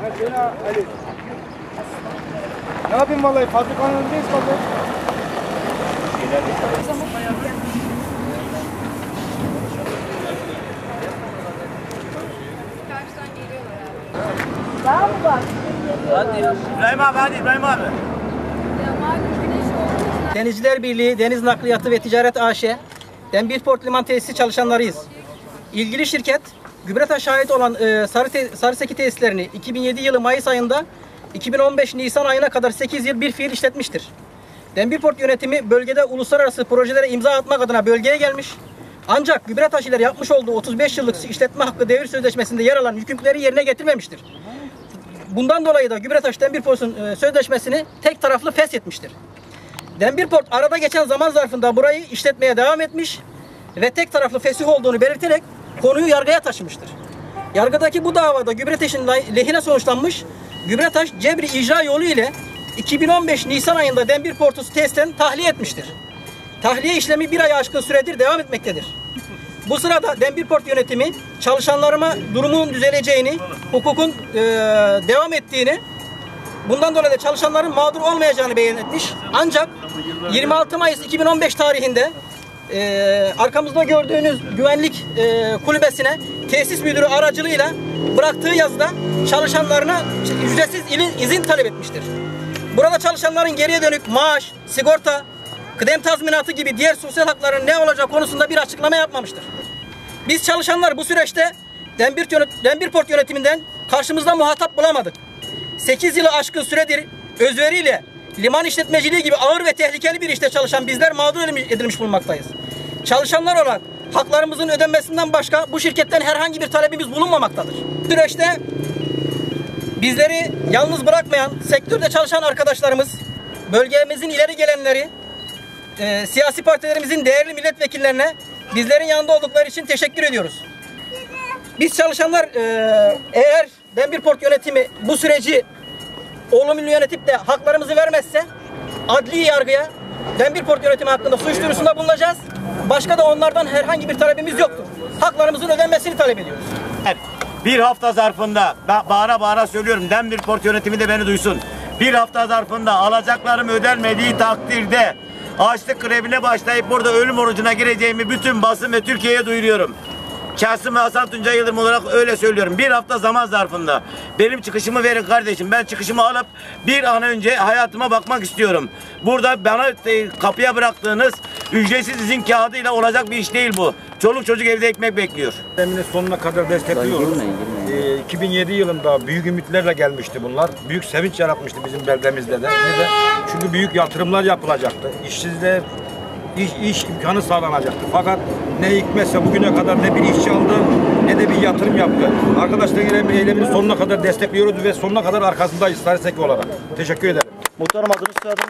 Seni Ali. Ne yapayım vallahi fabrikanın önündeyiz vallahi. Daha mı var? İbrahim abi hadi İbrahim abi. Denizciler Birliği Deniz Nakliyatı ve Ticaret AŞ, Demirport Liman Tesisi çalışanlarıyız. İlgili şirket, Gübretaş'a ait olan e, Sarı te, Sarıseki tesislerini 2007 yılı Mayıs ayında 2015 Nisan ayına kadar 8 yıl bir fiil işletmiştir. Demirport yönetimi bölgede uluslararası projelere imza atmak adına bölgeye gelmiş. Ancak Gübretaş ile yapmış olduğu 35 yıllık işletme hakkı devir sözleşmesinde yer alan yükümlülükleri yerine getirmemiştir. Bundan dolayı da Gübretaş Demirport'un e, sözleşmesini tek taraflı feshetmiştir. Demirport arada geçen zaman zarfında burayı işletmeye devam etmiş ve tek taraflı fesih olduğunu belirterek konuyu yargıya taşımıştır. Yargıdaki bu davada Gübretaş'ın lehine sonuçlanmış, Gübretaş cebri icra yolu ile 2015 Nisan ayında Demirport'u tesisten tahliye etmiştir. Tahliye işlemi bir ay aşkın süredir devam etmektedir. Bu sırada Demirport yönetimi çalışanlarıma durumun düzeleceğini, hukukun eee, devam ettiğini Bundan dolayı da çalışanların mağdur olmayacağını beyan etmiş. Ancak 26 Mayıs 2015 tarihinde e, arkamızda gördüğünüz güvenlik e, kulübesine tesis müdürü aracılığıyla bıraktığı yazıda çalışanlarına ücretsiz izin talep etmiştir. Burada çalışanların geriye dönük maaş, sigorta, kıdem tazminatı gibi diğer sosyal hakların ne olacağı konusunda bir açıklama yapmamıştır. Biz çalışanlar bu süreçte Denbir yönet- Demirport yönetiminden karşımızda muhatap bulamadık. 8 yılı aşkın süredir özveriyle liman işletmeciliği gibi ağır ve tehlikeli bir işte çalışan bizler mağdur edilmiş bulunmaktayız. Çalışanlar olarak haklarımızın ödenmesinden başka bu şirketten herhangi bir talebimiz bulunmamaktadır. Bu süreçte bizleri yalnız bırakmayan sektörde çalışan arkadaşlarımız, bölgemizin ileri gelenleri, e, siyasi partilerimizin değerli milletvekillerine bizlerin yanında oldukları için teşekkür ediyoruz. Biz çalışanlar e, eğer Demirport yönetimi bu süreci olumlu yönetip de haklarımızı vermezse adli yargıya Demirport yönetimi hakkında suç duyurusunda bulunacağız. Başka da onlardan herhangi bir talebimiz yoktur. Haklarımızın ödenmesini talep ediyoruz. Bir hafta zarfında ba- bağıra bağıra söylüyorum Demirport yönetimi de beni duysun. Bir hafta zarfında alacaklarım ödenmediği takdirde açlık grevine başlayıp burada ölüm orucuna gireceğimi bütün basın ve Türkiye'ye duyuruyorum. Kasım ve Hasan Tuncay Yıldırım olarak öyle söylüyorum. Bir hafta zaman zarfında benim çıkışımı verin kardeşim. Ben çıkışımı alıp bir an önce hayatıma bakmak istiyorum. Burada bana kapıya bıraktığınız ücretsiz izin kağıdıyla olacak bir iş değil bu. Çoluk çocuk evde ekmek bekliyor. Sistemini sonuna kadar destekliyoruz. Ee, 2007 yılında büyük ümitlerle gelmişti bunlar. Büyük sevinç yaratmıştı bizim beldemizde de. Çünkü büyük yatırımlar yapılacaktı. İşsizler iş, iş imkanı sağlanacaktı. Fakat ne hikmetse bugüne kadar ne bir işçi aldı ne de bir yatırım yaptı. Arkadaşların eylem- eylemini sonuna kadar destekliyoruz ve sonuna kadar arkasındayız Sarıseki olarak. Teşekkür ederim. Muhtarım adını soyadım.